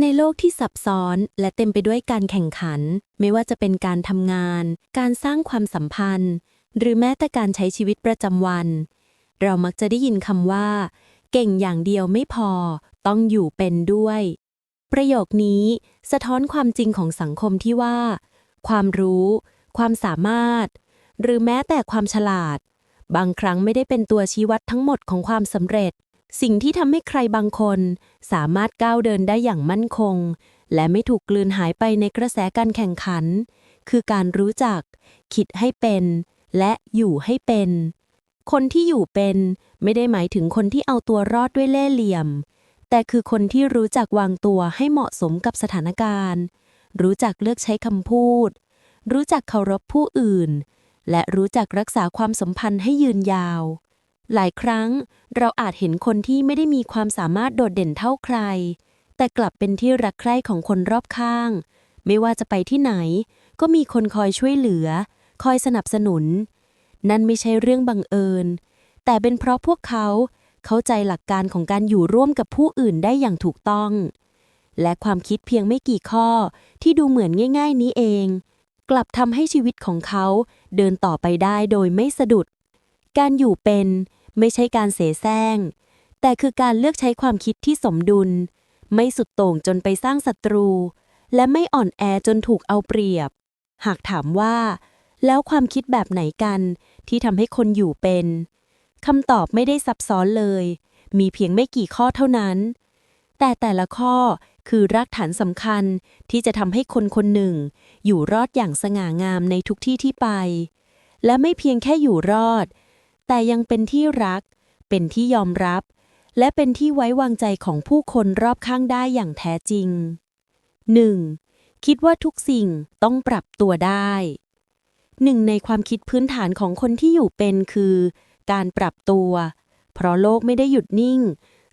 ในโลกที่ซับซ้อนและเต็มไปด้วยการแข่งขัน ไม่ว่าจะเป็นการทำงาน การสร้างความสัมพันธ์ หรือแม้แต่การใช้ชีวิตประจำวัน เรามักจะได้ยินคำว่า เก่งอย่างเดียวไม่พอ ต้องอยู่เป็นด้วย ประโยคนี้สะท้อนความจริงของสังคมที่ว่า ความรู้ ความสามารถ หรือแม้แต่ความฉลาด บางครั้งไม่ได้เป็นตัวชี้วัดทั้งหมดของความสำเร็จ สิ่งที่ทำให้ใครบางคน สามารถก้าวเดินได้อย่างมั่นคง และไม่ถูกกลืนหายไปในกระแสการแข่งขัน คือการรู้จัก คิดให้เป็น และอยู่ให้เป็น คนที่อยู่เป็น ไม่ได้หมายถึงคนที่เอาตัวรอดด้วยเล่ห์เหลี่ยม แต่คือคนที่รู้จักวางตัวให้เหมาะสมกับสถานการณ์ รู้จักเลือกใช้คำพูด รู้จักเคารพผู้อื่น และรู้จักรักษาความสัมพันธ์ให้ยืนยาว หลายครั้งเราอาจเห็นคนที่ไม่ได้มีความสามารถโดดเด่นเท่าใคร แต่กลับเป็นที่รักใคร่ของคนรอบข้าง ไม่ว่าจะไปที่ไหน ก็มีคนคอยช่วยเหลือ คอยสนับสนุน นั่นไม่ใช่เรื่องบังเอิญ แต่เป็นเพราะพวกเขาเข้าใจหลักการของการอยู่ร่วมกับผู้อื่นได้อย่างถูกต้อง และความคิดเพียงไม่กี่ข้อที่ดูเหมือนง่าย ๆ นี้เอง กลับทำให้ชีวิตของเขาเดินต่อไปได้โดยไม่สะดุด การอยู่เป็น ไม่ใช่การเสแสร้ง แต่คือการเลือกใช้ความคิดที่สมดุล ไม่สุดโต่งจนไปสร้างศัตรู และไม่อ่อนแอจนถูกเอาเปรียบ หากถามว่า แล้วความคิดแบบไหนกันที่ทำให้คนอยู่เป็นคำตอบไม่ได้ซับซ้อนเลย มีเพียงไม่กี่ข้อเท่านั้น แต่แต่ละข้อคือรากฐานสำคัญที่จะทำให้คนคนหนึ่ง อยู่รอดอย่างสง่างามในทุกที่ที่ไป และไม่เพียงแค่อยู่รอด แต่ยังเป็นที่รัก เป็นที่ยอมรับ และเป็นที่ไว้วางใจของผู้คนรอบข้างได้อย่างแท้จริง 1. คิดว่าทุกสิ่งต้องปรับตัวได้ หนึ่งในความคิดพื้นฐานของคนที่อยู่เป็นคือ การปรับตัว เพราะโลกไม่ได้หยุดนิ่ง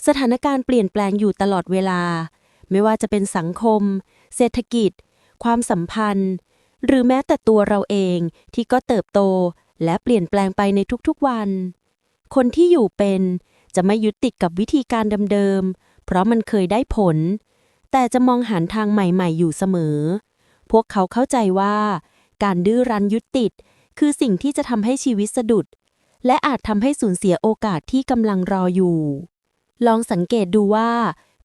สถานการณ์เปลี่ยนแปลงอยู่ตลอดเวลา ไม่ว่าจะเป็นสังคม เศรษฐกิจ ความสัมพันธ์ หรือแม้แต่ตัวเราเองที่ก็เติบโต และเปลี่ยนแปลงไปในทุกๆวัน คนที่อยู่เป็นจะไม่ยึดติดกับวิธีการเดิมๆ เพราะมันเคยได้ผล แต่จะมองหาทางใหม่ๆ อยู่เสมอ พวกเขาเข้าใจว่า การดื้อรั้นยึดติด คือสิ่งที่จะทำให้ชีวิตสะดุด และอาจทำให้สูญเสียโอกาสที่กำลังรออยู่ ลองสังเกตดูว่า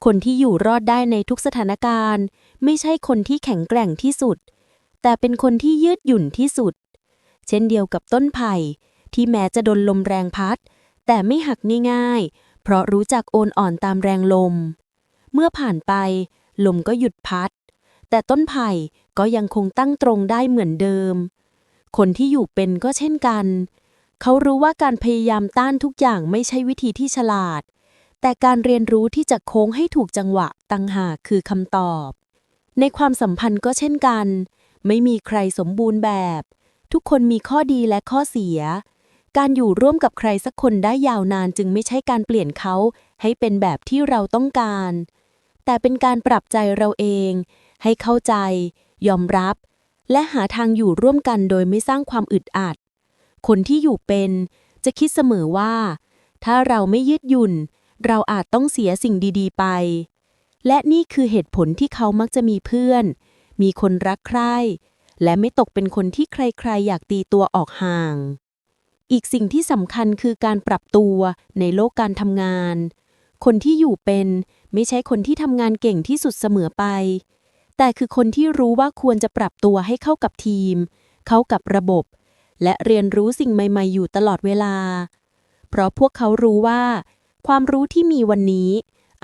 คนที่อยู่รอดได้ในทุกสถานการณ์ ไม่ใช่คนที่แข็งแกร่งที่สุด แต่เป็นคนที่ยืดหยุ่นที่สุด เช่นเดียวกับต้นไผ่ ที่แม้จะโดนลมแรงพัด แต่ไม่หักง่ายๆ เพราะรู้จักโอนอ่อนตามแรงลม เมื่อผ่านไป ลมก็หยุดพัด แต่ต้นไผ่ก็ยังคงตั้งตรงได้เหมือนเดิม คนที่อยู่เป็นก็เช่นกัน เขารู้ว่าการพยายามต้านทุกอย่างไม่ใช่วิธีที่ฉลาด แต่การเรียนรู้ที่จะโค้งให้ถูกจังหวะตังหากคือคำตอบ ในความสัมพันธ์ก็เช่นกัน ไม่มีใครสมบูรณ์แบบ ทุกคนมีข้อดีและข้อเสีย การอยู่ร่วมกับใครสักคนได้ยาวนานจึงไม่ใช่การเปลี่ยนเขาให้เป็นแบบที่เราต้องการ แต่เป็นการปรับใจเราเอง ให้เข้าใจ ยอมรับ และหาทางอยู่ร่วมกันโดยไม่สร้างความอึดอัด คนที่อยู่เป็น จะคิดเสมอว่า ถ้าเราไม่ยืดหยุ่น เราอาจต้องเสียสิ่งดี ๆ ไป และนี่คือเหตุผลที่เขามักจะมีเพื่อน มีคนรักใคร่ และไม่ตกเป็นคนที่ใครๆ อยากตีตัวออกห่าง อีกสิ่งที่สำคัญคือการปรับตัวในโลกการทำงาน คนที่อยู่เป็นไม่ใช่คนที่ทำงานเก่งที่สุดเสมอไป แต่คือคนที่รู้ว่าควรจะปรับตัวให้เข้ากับทีม เข้ากับระบบ และเรียนรู้สิ่งใหม่ๆ อยู่ตลอดเวลา เพราะพวกเขารู้ว่า ความรู้ที่มีวันนี้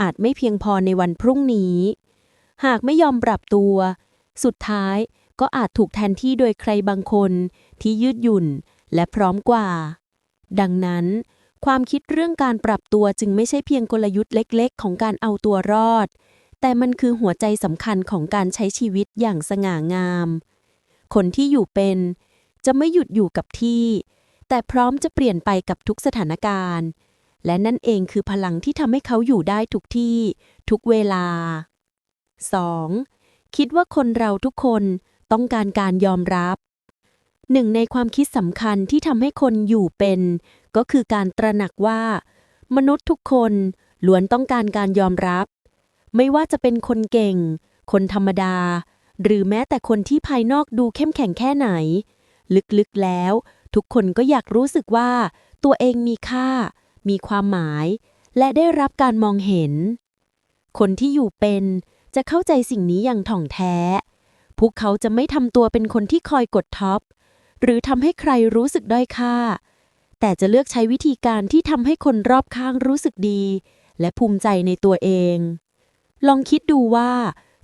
อาจไม่เพียงพอในวันพรุ่งนี้ หากไม่ยอมปรับตัว สุดท้าย ก็อาจถูกแทนที่โดยใครบางคนที่ยืดหยุ่นและพร้อมกว่า ดังนั้น ความคิดเรื่องการปรับตัวจึงไม่ใช่เพียงกลยุทธ์เล็ก ๆ ของการเอาตัวรอด แต่มันคือหัวใจสำคัญของการใช้ชีวิตอย่างสง่างาม คนที่อยู่เป็น จะไม่หยุดอยู่กับที่ แต่พร้อมจะเปลี่ยนไปกับทุกสถานการณ์ และนั่นเองคือพลังที่ทำให้เขาอยู่ได้ทุกที่ ทุกเวลา 2. คิดว่าคนเราทุกคน ต้องการการยอมรับ หนึ่งในความคิดสำคัญที่ทำให้คนอยู่เป็น ก็คือการตระหนักว่า มนุษย์ทุกคนล้วนต้องการการยอมรับ ไม่ว่าจะเป็นคนเก่ง คนธรรมดา หรือแม้แต่คนที่ภายนอกดูเข้มแข็งแค่ไหน ลึกๆแล้ว ทุกคนก็อยากรู้สึกว่า ตัวเองมีค่า มีความหมาย และได้รับการมองเห็น คนที่อยู่เป็นจะเข้าใจสิ่งนี้อย่างถ่องแท้ พวกเขาจะไม่ทำตัวเป็นคนที่คอยกดท็อป หรือทำให้ใครรู้สึกด้อยค่า แต่จะเลือกใช้วิธีการที่ทำให้คนรอบข้างรู้สึกดี และภูมิใจในตัวเอง ลองคิดดูว่า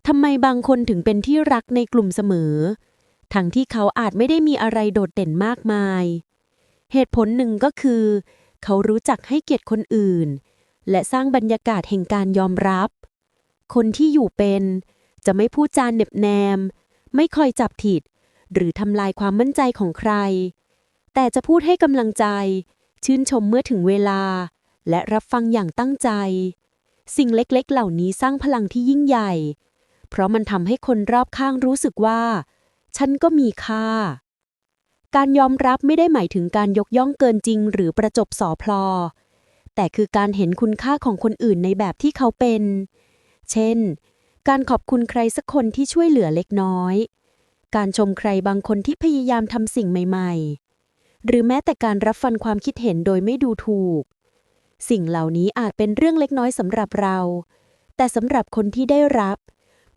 ทำไมบางคนถึงเป็นที่รักในกลุ่มเสมอ ทั้งที่เขาอาจไม่ได้มีอะไรโดดเด่นมากมาย เหตุผลหนึ่งก็คือ เขารู้จักให้เกียรติคนอื่น และสร้างบรรยากาศแห่งการยอมรับ คนที่อยู่เป็นจะไม่พูดจาเหน็บแนม ไม่คอยจับผิด หรือทำลายความมั่นใจของใคร แต่จะพูดให้กำลังใจ ชื่นชมเมื่อถึงเวลา และรับฟังอย่างตั้งใจ สิ่งเล็กๆ เหล่านี้สร้างพลังที่ยิ่งใหญ่ เพราะมันทำให้คนรอบข้างรู้สึกว่า ฉันก็มีค่า การยอมรับไม่ได้หมายถึงการยกย่องเกินจริง หรือประจบสอพลอ แต่คือการเห็นคุณค่าของคนอื่นในแบบที่เขาเป็น เช่น การขอบคุณใครสักคนที่ช่วยเหลือเล็กน้อย การชมใครบางคนที่พยายามทำสิ่งใหม่ ๆ หรือแม้แต่การรับฟังความคิดเห็นโดยไม่ดูถูก สิ่งเหล่านี้อาจเป็นเรื่องเล็กน้อยสำหรับเรา แต่สำหรับคนที่ได้รับ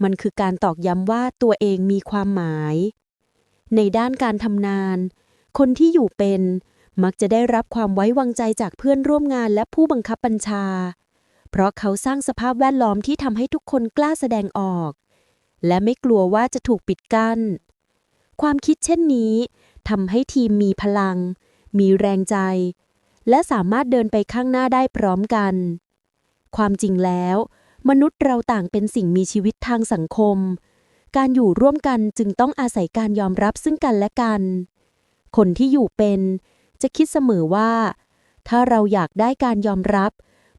มันคือการตอกย้ำว่าตัวเองมีความหมาย ในด้านการทำงาน คนที่อยู่เป็นมักจะได้รับความไว้วางใจจากเพื่อนร่วมงานและผู้บังคับบัญชา เพราะเขาสร้างสภาพแวดล้อมที่ทำให้ทุกคนกล้าแสดงออก และไม่กลัวว่าจะถูกปิดกั้น ความคิดเช่นนี้ทำให้ทีมมีพลัง มีแรงใจ และสามารถเดินไปข้างหน้าได้พร้อมกัน ความจริงแล้ว มนุษย์เราต่างเป็นสิ่งมีชีวิตทางสังคม การอยู่ร่วมกันจึงต้องอาศัยการยอมรับซึ่งกันและกัน คนที่อยู่เป็นจะคิดเสมอว่า ถ้าเราอยากได้การยอมรับ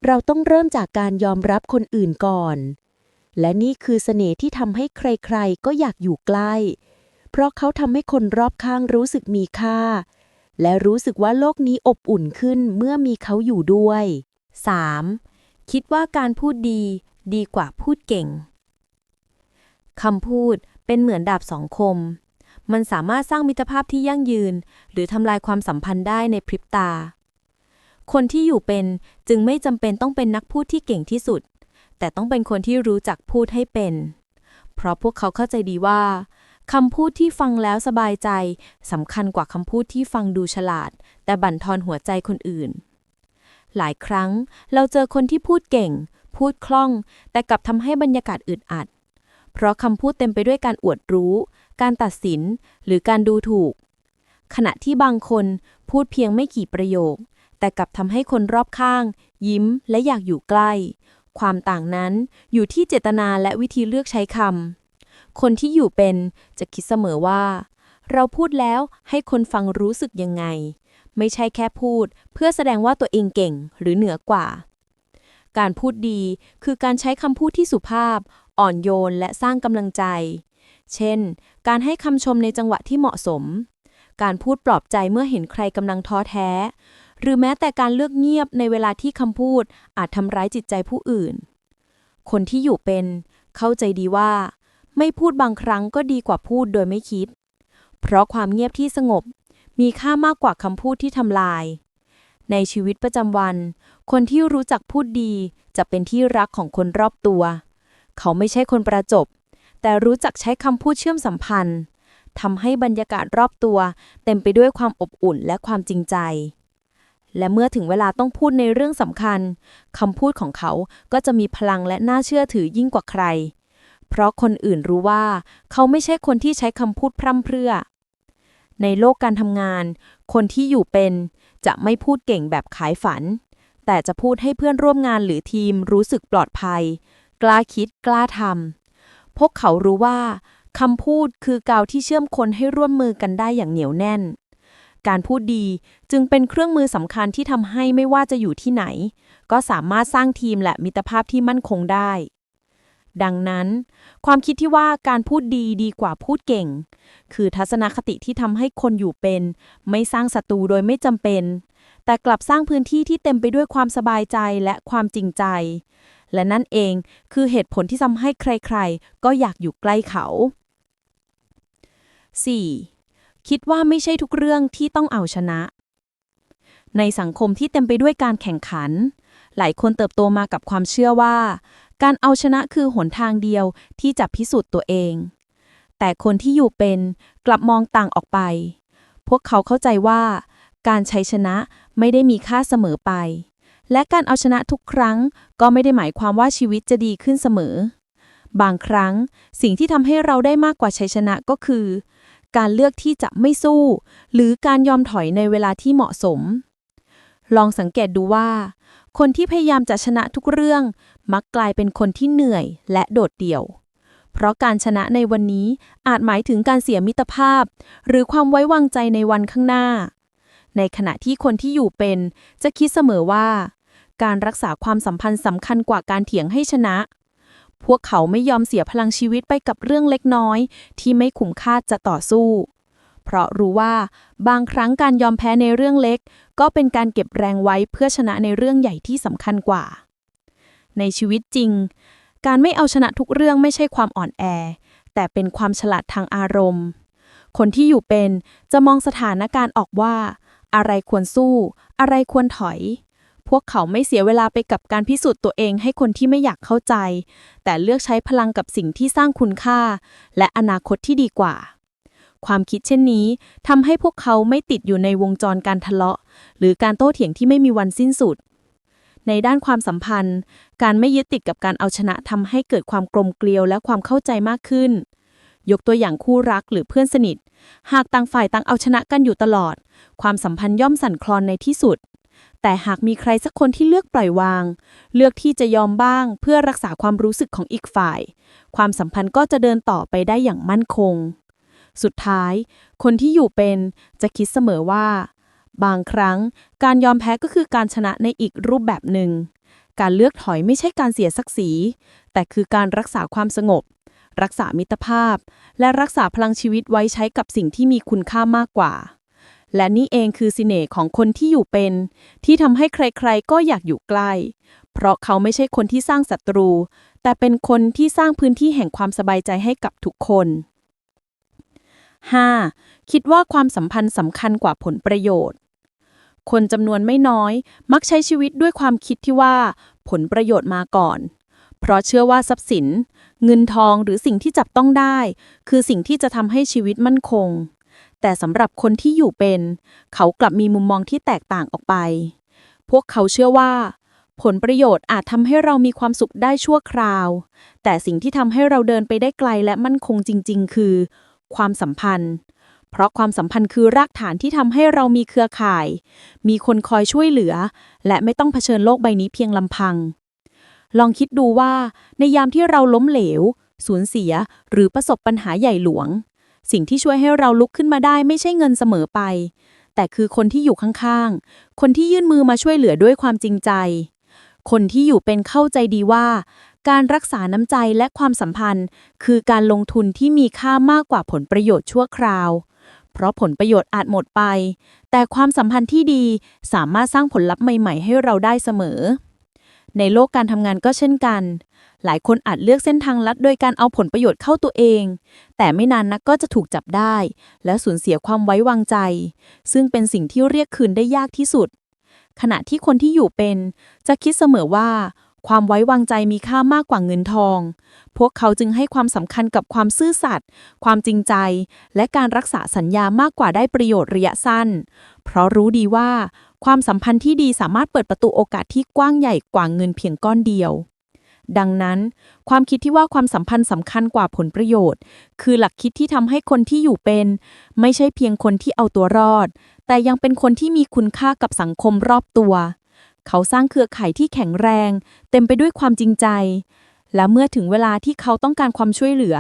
เราต้องเริ่มจากการยอมรับคนอื่นก่อน และนี่คือเสน่ห์ที่ทำให้ใครๆ ก็อยากอยู่ใกล้ เพราะเขาทำให้คนรอบข้างรู้สึกมีค่า และรู้สึกว่าโลกนี้อบอุ่นขึ้นเมื่อมีเขาอยู่ด้วย 3. คิดว่าการพูดดีดีกว่าพูดเก่งคำพูดเป็นเหมือนดาบสองคม มันสามารถสร้างมิตรภาพที่ยั่งยืน หรือทำลายความสัมพันธ์ได้ในพริบตา คนที่อยู่เป็นจึงไม่จำเป็นต้องเป็นนักพูดที่เก่งที่สุด แต่ต้องเป็นคนที่รู้จักพูดให้เป็น เพราะพวกเขาเข้าใจดีว่าคำพูดที่ฟังแล้วสบายใจสำคัญกว่าคำพูดที่ฟังดูฉลาด แต่บั่นทอนหัวใจคนอื่น หลายครั้งเราเจอคนที่พูดเก่ง พูดคล่อง แต่กลับทำให้บรรยากาศอึดอัด เพราะคำพูดเต็มไปด้วยการอวดรู้ การตัดสิน หรือการดูถูก ขณะที่บางคนพูดเพียงไม่กี่ประโยค แต่กลับทำให้คนรอบข้าง ยิ้มและอยากอยู่ใกล้ ความต่างนั้นอยู่ที่เจตนาและวิธีเลือกใช้คำคนที่อยู่เป็นจะคิดเสมอว่า เราพูดแล้วให้คนฟังรู้สึกยังไง ไม่ใช่แค่พูด เพื่อแสดงว่าตัวเองเก่งหรือเหนือกว่า การพูดดีคือการใช้คำพูดที่สุภาพ อ่อนโยนและสร้างกำลังใจ เช่น การให้คำชมในจังหวะที่เหมาะสมการพูดปลอบใจเมื่อเห็นใครกำลังท้อแท้ หรือแม้แต่การเลือกเงียบในเวลาที่คำพูดอาจทำร้ายจิตใจผู้อื่น คนที่อยู่เป็น เข้าใจดีว่า ไม่พูดบางครั้งก็ดีกว่าพูดโดยไม่คิด เพราะความเงียบที่สงบ มีค่ามากกว่าคำพูดที่ทำลาย ในชีวิตประจำวัน คนที่รู้จักพูดดีจะเป็นที่รักของคนรอบตัว เขาไม่ใช่คนประจบ แต่รู้จักใช้คำพูดเชื่อมสัมพันธ์ทำให้บรรยากาศรอบตัว เต็มไปด้วยความอบอุ่นและความจริงใจ และเมื่อถึงเวลาต้องพูดในเรื่องสำคัญคำพูดของเขาก็จะมีพลังและน่าเชื่อถือยิ่งกว่าใคร เพราะคนอื่นรู้ว่า เขาไม่ใช่คนที่ใช้คำพูดพร่ำเพรื่อ ในโลกการทำงาน คนที่อยู่เป็นจะไม่พูดเก่งแบบขายฝัน แต่จะพูดให้เพื่อนร่วมงานหรือทีมรู้สึกปลอดภัย กล้าคิดกล้าทำพวกเขารู้ว่าคำพูดคือกาวที่เชื่อมคนให้ร่วมมือกันได้อย่างเหนียวแน่น การพูดดีจึงเป็นเครื่องมือสำคัญที่ทำให้ไม่ว่าจะอยู่ที่ไหน ก็สามารถสร้างทีมและมิตรภาพที่มั่นคงได้ ดังนั้น ความคิดที่ว่าการพูดดีดีกว่าพูดเก่ง คือทัศนคติที่ทำให้คนอยู่เป็น ไม่สร้างศัตรูโดยไม่จำเป็น แต่กลับสร้างพื้นที่ที่เต็มไปด้วยความสบายใจและความจริงใจ และนั่นเองคือเหตุผลที่ทำให้ใครๆ ก็อยากอยู่ใกล้เขา 4. คิดว่าไม่ใช่ทุกเรื่องที่ต้องเอาชนะ ในสังคมที่เต็มไปด้วยการแข่งขัน หลายคนเติบโตมากับความเชื่อว่า การเอาชนะคือหนทางเดียวที่จะพิสูจน์ตัวเอง แต่คนที่อยู่เป็นกลับมองต่างออกไป พวกเขาเข้าใจว่าการใช้ชนะไม่ได้มีค่าเสมอไป และการเอาชนะทุกครั้งก็ไม่ได้หมายความว่าชีวิตจะดีขึ้นเสมอ บางครั้งสิ่งที่ทำให้เราได้มากกว่าชัยชนะก็คือ การเลือกที่จะไม่สู้ หรือการยอมถอยในเวลาที่เหมาะสม ลองสังเกตดูว่า คนที่พยายามจะชนะทุกเรื่อง มักกลายเป็นคนที่เหนื่อยและโดดเดี่ยว เพราะการชนะในวันนี้อาจหมายถึงการเสียมิตรภาพ หรือความไว้วางใจในวันข้างหน้า ในขณะที่คนที่อยู่เป็น จะคิดเสมอว่า การรักษาความสัมพันธ์สำคัญกว่าการเถียงให้ชนะ พวกเขาไม่ยอมเสียพลังชีวิตไปกับเรื่องเล็กน้อย ที่ไม่คุ้มค่าจะต่อสู้ เพราะรู้ว่าบางครั้งการยอมแพ้ในเรื่องเล็ก ก็เป็นการเก็บแรงไว้เพื่อชนะในเรื่องใหญ่ที่สำคัญกว่า ในชีวิตจริง การไม่เอาชนะทุกเรื่องไม่ใช่ความอ่อนแอ แต่เป็นความฉลาดทางอารมณ์ คนที่อยู่เป็นจะมองสถานการณ์ออกว่า อะไรควรสู้ อะไรควรถอย พวกเขาไม่เสียเวลาไปกับการพิสูจน์ตัวเองให้คนที่ไม่อยากเข้าใจ แต่เลือกใช้พลังกับสิ่งที่สร้างคุณค่า และอนาคตที่ดีกว่า ความคิดเช่นนี้ทำให้พวกเขาไม่ติดอยู่ในวงจรการทะเลาะ หรือการโต้เถียงที่ไม่มีวันสิ้นสุด ในด้านความสัมพันธ์ การไม่ยึดติดกับการเอาชนะทำให้เกิดความกลมเกลียวและความเข้าใจมากขึ้น ยกตัวอย่างคู่รักหรือเพื่อนสนิท หากต่างฝ่ายต่างเอาชนะกันอยู่ตลอด ความสัมพันธ์ย่อมสั่นคลอนในที่สุด แต่หากมีใครสักคนที่เลือกปล่อยวาง เลือกที่จะยอมบ้างเพื่อรักษาความรู้สึกของอีกฝ่าย ความสัมพันธ์ก็จะเดินต่อไปได้อย่างมั่นคง สุดท้าย คนที่อยู่เป็นจะคิดเสมอว่า บางครั้งการยอมแพ้ก็คือการชนะในอีกรูปแบบหนึ่ง การเลือกถอยไม่ใช่การเสียศักดิ์ศรี แต่คือการรักษาความสงบ รักษามิตรภาพ และรักษาพลังชีวิตไว้ใช้กับสิ่งที่มีคุณค่ามากกว่า และนี่เองคือสิเน่ห์ของคนที่อยู่เป็น ที่ทำให้ใครๆก็อยากอยู่ใกล้ เพราะเขาไม่ใช่คนที่สร้างศัตรู แต่เป็นคนที่สร้างพื้นที่แห่งความสบายใจให้กับทุกคน 5. คิดว่าความสัมพันธ์สำคัญกว่าผลประโยชน์ คนจำนวนไม่น้อย มักใช้ชีวิตด้วยความคิดที่ว่า ผลประโยชน์มาก่อน เพราะเชื่อว่าทรัพย์สิน เงินทองหรือสิ่งที่จับต้องได้ คือสิ่งที่จะทำให้ชีวิตมั่นคง แต่สำหรับคนที่อยู่เป็น เขากลับมีมุมมองที่แตกต่างออกไป พวกเขาเชื่อว่า ผลประโยชน์อาจทำให้เรามีความสุขได้ชั่วคราว แต่สิ่งที่ทำให้เราเดินไปได้ไกลและมั่นคงจริง ๆ คือ ความสัมพันธ์ เพราะความสัมพันธ์คือรากฐานที่ทำให้เรามีเครือข่าย มีคนคอยช่วยเหลือ และไม่ต้องเผชิญโลกใบนี้เพียงลำพัง ลองคิดดูว่าในยามที่เราล้มเหลว สูญเสีย หรือประสบปัญหาใหญ่หลวง สิ่งที่ช่วยให้เราลุกขึ้นมาได้ไม่ใช่เงินเสมอไป แต่คือคนที่อยู่ข้างๆ คนที่ยื่นมือมาช่วยเหลือด้วยความจริงใจ คนที่อยู่เป็นเข้าใจดีว่า การรักษาน้ำใจและความสัมพันธ์ คือการลงทุนที่มีค่ามากกว่าผลประโยชน์ชั่วคราว เพราะผลประโยชน์อาจหมดไป แต่ความสัมพันธ์ที่ดีสามารถสร้างผลลัพธ์ใหม่ ๆ ให้เราได้เสมอ ในโลกการทำงานก็เช่นกัน หลายคนอาจเลือกเส้นทางลัดโดยการเอาผลประโยชน์เข้าตัวเอง แต่ไม่นานนักก็จะถูกจับได้ และสูญเสียความไว้วางใจ ซึ่งเป็นสิ่งที่เรียกคืนได้ยากที่สุด ขณะที่คนที่อยู่เป็น จะคิดเสมอว่า ความไว้วางใจมีค่ามากกว่าเงินทอง พวกเขาจึงให้ความสำคัญกับความซื่อสัตย์ความจริงใจ และการรักษาสัญญามากกว่าได้ประโยชน์ระยะสั้น เพราะรู้ดีว่า ความสัมพันธ์ที่ดีสามารถเปิดประตูโอกาสที่กว้างใหญ่กว่าเงินเพียงก้อนเดียว ดังนั้น ความคิดที่ว่าความสัมพันธ์สำคัญกว่าผลประโยชน์ คือหลักคิดที่ทำให้คนที่อยู่เป็น ไม่ใช่เพียงคนที่เอาตัวรอด แต่ยังเป็นคนที่มีคุณค่ากับสังคมรอบตัว เขาสร้างเครือข่ายที่แข็งแรง เต็มไปด้วยความจริงใจ และเมื่อถึงเวลาที่เขาต้องการความช่วยเหลือ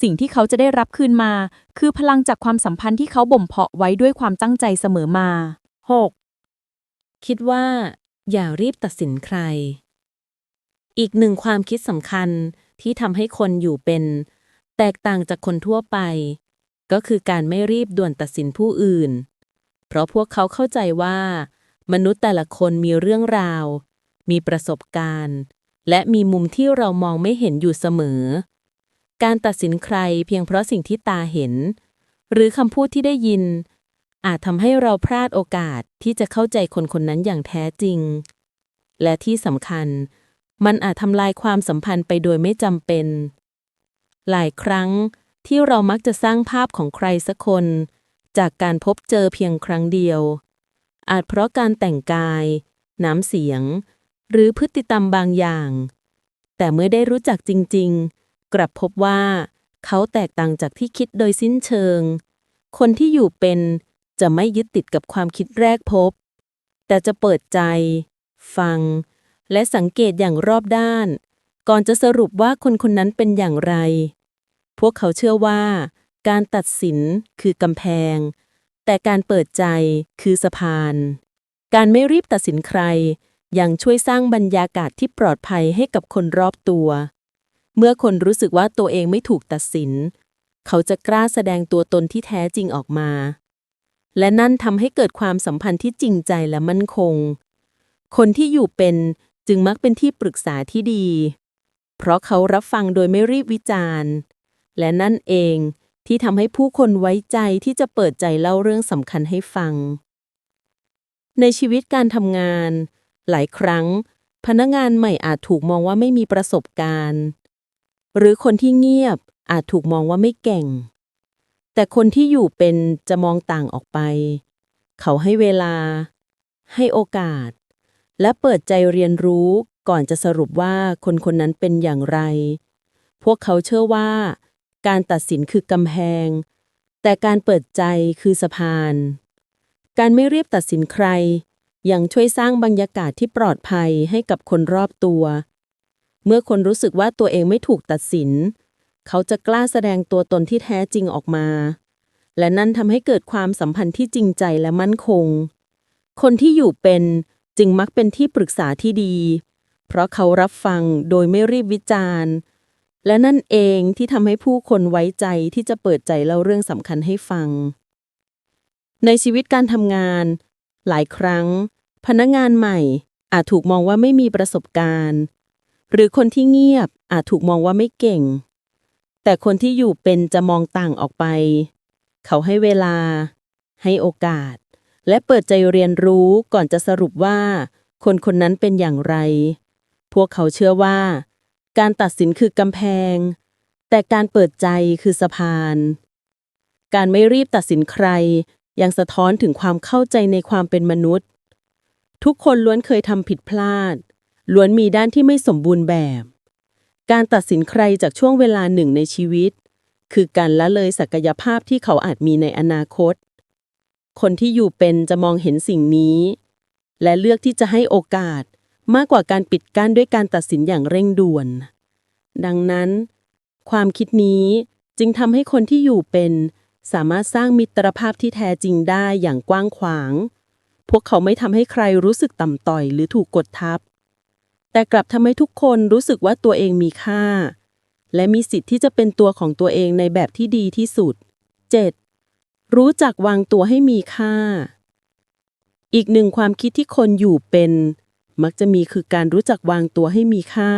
สิ่งที่เขาจะได้รับคืนมา คือพลังจากความสัมพันธ์ที่เขาบ่มเพาะไว้ด้วยความตั้งใจเสมอมา 6. คิดว่า อย่ารีบตัดสินใคร อีกหนึ่งความคิดสำคัญที่ทำให้คนอยู่เป็น แตกต่างจากคนทั่วไป ก็คือการไม่รีบด่วนตัดสินผู้อื่น เพราะพวกเขาเข้าใจว่า มนุษย์แต่ละคนมีเรื่องราว มีประสบการณ์ และมีมุมที่เรามองไม่เห็นอยู่เสมอ การตัดสินใครเพียงเพราะสิ่งที่ตาเห็น หรือคำพูดที่ได้ยิน อาจทำให้เราพลาดโอกาสที่จะเข้าใจคนคนนั้นอย่างแท้จริง และที่สำคัญ มันอาจทำลายความสัมพันธ์ไปโดยไม่จำเป็น หลายครั้งที่เรามักจะสร้างภาพของใครสักคน จากการพบเจอเพียงครั้งเดียว อาจเพราะการแต่งกาย น้ำเสียง หรือพฤติกรรมบางอย่าง แต่เมื่อได้รู้จักจริง ๆ กลับพบว่า เขาแตกต่างจากที่คิดโดยสิ้นเชิง คนที่อยู่เป็น จะไม่ยึดติดกับความคิดแรกพบ แต่จะเปิดใจ ฟัง และสังเกตอย่างรอบด้าน ก่อนจะสรุปว่าคนคนนั้นเป็นอย่างไร พวกเขาเชื่อว่า การตัดสินคือกำแพง แต่การเปิดใจคือสะพาน การไม่รีบตัดสินใคร ยังช่วยสร้างบรรยากาศที่ปลอดภัยให้กับคนรอบตัว เมื่อคนรู้สึกว่าตัวเองไม่ถูกตัดสิน เขาจะกล้าแสดงตัวตนที่แท้จริงออกมา และนั่นทำให้เกิดความสัมพันธ์ที่จริงใจและมั่นคง คนที่อยู่เป็นจึงมักเป็นที่ปรึกษาที่ดี เพราะเขารับฟังโดยไม่รีบวิจารณ์ และนั่นเองที่ทำให้ผู้คนไว้ใจที่จะเปิดใจเล่าเรื่องสำคัญให้ฟัง ในชีวิตการทำงาน หลายครั้ง พนักงานใหม่อาจถูกมองว่าไม่มีประสบการณ์ หรือคนที่เงียบอาจถูกมองว่าไม่เก่ง แต่คนที่อยู่เป็นจะมองต่างออกไป เขาให้เวลา ให้โอกาส และเปิดใจเรียนรู้ก่อนจะสรุปว่าคนคนนั้นเป็นอย่างไร พวกเขาเชื่อว่า การตัดสินคือกำแพง แต่การเปิดใจคือสะพาน การไม่เรียบตัดสินใคร ยังช่วยสร้างบรรยากาศที่ปลอดภัยให้กับคนรอบตัว เมื่อคนรู้สึกว่าตัวเองไม่ถูกตัดสิน เขาจะกล้าแสดงตัวตนที่แท้จริงออกมา และนั่นทำให้เกิดความสัมพันธ์ที่จริงใจและมั่นคง คนที่อยู่เป็นจึงมักเป็นที่ปรึกษาที่ดี เพราะเขารับฟังโดยไม่รีบวิจารณ์ และนั่นเองที่ทำให้ผู้คนไว้ใจที่จะเปิดใจเล่าเรื่องสำคัญให้ฟัง ในชีวิตการทำงาน หลายครั้ง พนักงานใหม่ อาจถูกมองว่าไม่มีประสบการณ์ หรือคนที่เงียบอาจถูกมองว่าไม่เก่ง แต่คนที่อยู่เป็นจะมองต่างออกไป เขาให้เวลา ให้โอกาส และเปิดใจเรียนรู้ก่อนจะสรุปว่า คนคนนั้นเป็นอย่างไร พวกเขาเชื่อว่า การตัดสินคือกำแพง แต่การเปิดใจคือสะพาน การไม่รีบตัดสินใคร ยังสะท้อนถึงความเข้าใจในความเป็นมนุษย์ ทุกคนล้วนเคยทำผิดพลาด ล้วนมีด้านที่ไม่สมบูรณ์แบบ การตัดสินใครจากช่วงเวลาหนึ่งในชีวิต คือการละเลยศักยภาพที่เขาอาจมีในอนาคต คนที่อยู่เป็นจะมองเห็นสิ่งนี้ และเลือกที่จะให้โอกาสมากกว่าการปิดกั้นด้วยการตัดสินอย่างเร่งด่วน ดังนั้น ความคิดนี้จึงทำให้คนที่อยู่เป็นสามารถสร้างมิตรภาพที่แท้จริงได้อย่างกว้างขวาง พวกเขาไม่ทำให้ใครรู้สึกต่ำต้อยหรือถูกกดทับ แต่กลับทำให้ทุกคนรู้สึกว่าตัวเองมีค่า และมีสิทธิ์ที่จะเป็นตัวของตัวเองในแบบที่ดีที่สุด 7. รู้จักวางตัวให้มีค่า อีกหนึ่งความคิดที่คนอยู่เป็น มักจะมีคือการรู้จักวางตัวให้มีค่า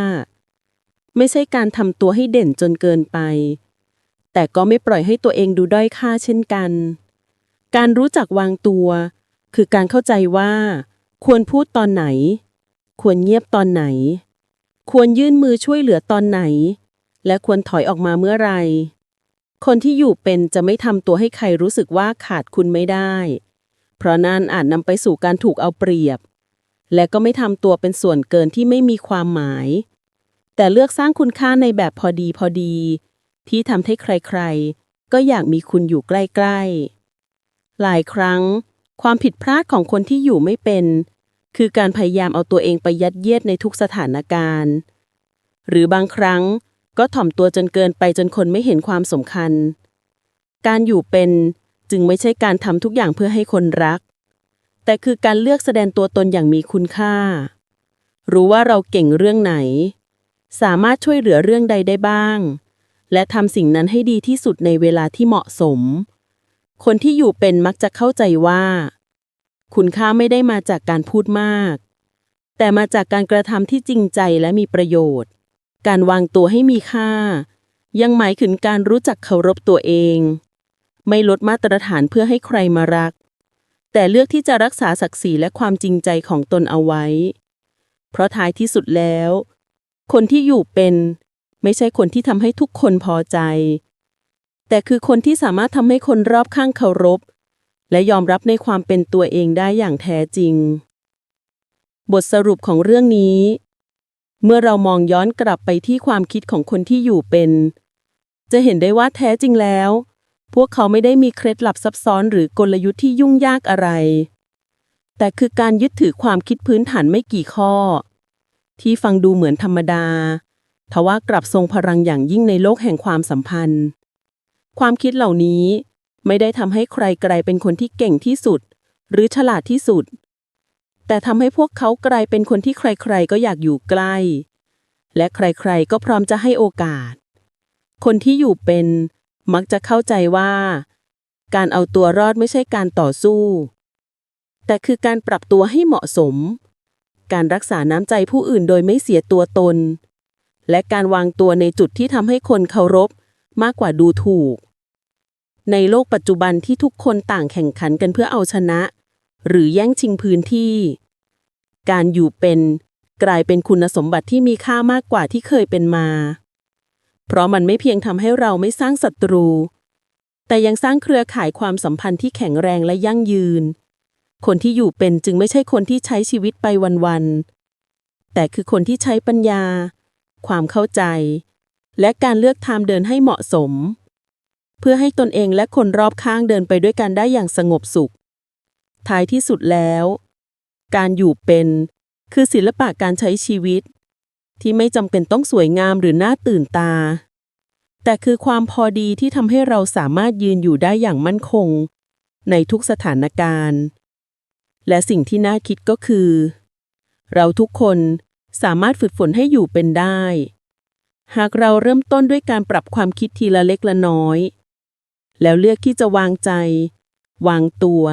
ไม่ใช่การทำตัวให้เด่นจนเกินไป แต่ก็ไม่ปล่อยให้ตัวเองดูด้อยค่าเช่นกัน การรู้จักวางตัว คือการเข้าใจว่า ควรพูดตอนไหน ควรเงียบตอนไหน ควรยื่นมือช่วยเหลือตอนไหน และควรถอยออกมาเมื่อไร คนที่อยู่เป็นจะไม่ทำตัวให้ใครรู้สึกว่าขาดคุณไม่ได้ เพราะนั่นอาจนำไปสู่การถูกเอาเปรียบ และก็ไม่ทำตัวเป็นส่วนเกินที่ไม่มีความหมาย แต่เลือกสร้างคุณค่าในแบบพอดีพอดี ที่ทำให้ใครๆ ก็อยากมีคุณอยู่ใกล้ๆ หลายครั้ง ความผิดพลาดของคนที่อยู่ไม่เป็น คือการพยายามเอาตัวเองไปยัดเยียดในทุกสถานการณ์ หรือบางครั้งก็ถ่อมตัวจนเกินไปจนคนไม่เห็นความสำคัญ การอยู่เป็นจึงไม่ใช่การทำทุกอย่างเพื่อให้คนรัก แต่คือการเลือกแสดงตัวตนอย่างมีคุณค่า รู้ว่าเราเก่งเรื่องไหน สามารถช่วยเหลือเรื่องใดได้บ้าง และทำสิ่งนั้นให้ดีที่สุดในเวลาที่เหมาะสม คนที่อยู่เป็นมักจะเข้าใจว่า คุณค่าไม่ได้มาจากการพูดมาก แต่มาจากการกระทำที่จริงใจและมีประโยชน์ การวางตัวให้มีค่า ยังหมายถึงการรู้จักเคารพตัวเอง ไม่ลดมาตรฐานเพื่อให้ใครมารัก แต่เลือกที่จะรักษาศักดิ์ศรีและความจริงใจของตนเอาไว้ เพราะท้ายที่สุดแล้ว คนที่อยู่เป็นไม่ใช่คนที่ทำให้ทุกคนพอใจ แต่คือคนที่สามารถทำให้คนรอบข้างเคารพ และยอมรับในความเป็นตัวเองได้อย่างแท้จริง บทสรุปของเรื่องนี้ เมื่อเรามองย้อนกลับไปที่ความคิดของคนที่อยู่เป็น จะเห็นได้ว่าแท้จริงแล้ว พวกเขาไม่ได้มีเคล็ดลับซับซ้อนหรือกลยุทธ์ที่ยุ่งยากอะไร แต่คือการยึดถือความคิดพื้นฐานไม่กี่ข้อ ที่ฟังดูเหมือนธรรมดาทว่ากลับทรงพลังอย่างยิ่งในโลกแห่งความสัมพันธ์ ความคิดเหล่านี้ ไม่ได้ทำให้ใครกลายเป็นคนที่เก่งที่สุด หรือฉลาดที่สุด แต่ทำให้พวกเขากลายเป็นคนที่ใครๆ ก็อยากอยู่ใกล้ และใครๆ ก็พร้อมจะให้โอกาส คนที่อยู่เป็นมักจะเข้าใจว่า การเอาตัวรอดไม่ใช่การต่อสู้ แต่คือการปรับตัวให้เหมาะสม การรักษาน้ำใจผู้อื่นโดยไม่เสียตัวตน และการวางตัวในจุดที่ทำให้คนเคารพมากกว่าดูถูก ในโลกปัจจุบันที่ทุกคนต่างแข่งขันกันเพื่อเอาชนะ หรือแย่งชิงพื้นที่ การอยู่เป็นกลายเป็นคุณสมบัติที่มีค่ามากกว่าที่เคยเป็นมา เพราะมันไม่เพียงทำให้เราไม่สร้างศัตรู แต่ยังสร้างเครือข่ายความสัมพันธ์ที่แข็งแรงและยั่งยืน คนที่อยู่เป็นจึงไม่ใช่คนที่ใช้ชีวิตไปวันๆ แต่คือคนที่ใช้ปัญญา ความเข้าใจ และการเลือกทางเดินให้เหมาะสม พื่อให้ตนเองและคนรอบข้างเดินไปด้วยกันได้อย่างสงบสุข ท้ายที่สุดแล้ว การอยู่เป็น คือศิลปะการใช้ชีวิต ที่ไม่จำเป็นต้องสวยงามหรือน่าตื่นตา แต่คือความพอดีที่ทำให้เราสามารถยืนอยู่ได้อย่างมั่นคง ในทุกสถานการณ์ และสิ่งที่น่าคิดก็คือ เราทุกคนสามารถฝึกฝนให้อยู่เป็นได้ หากเราเริ่มต้นด้วยการปรับความคิดทีละเล็กละน้อย แล้วเลือกที่จะวางใจ วางตัว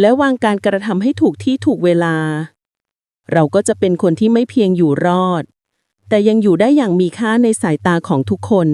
และวางการกระทำให้ถูกที่ถูกเวลา เราก็จะเป็นคนที่ไม่เพียงอยู่รอด แต่ยังอยู่ได้อย่างมีค่าในสายตาของทุกคน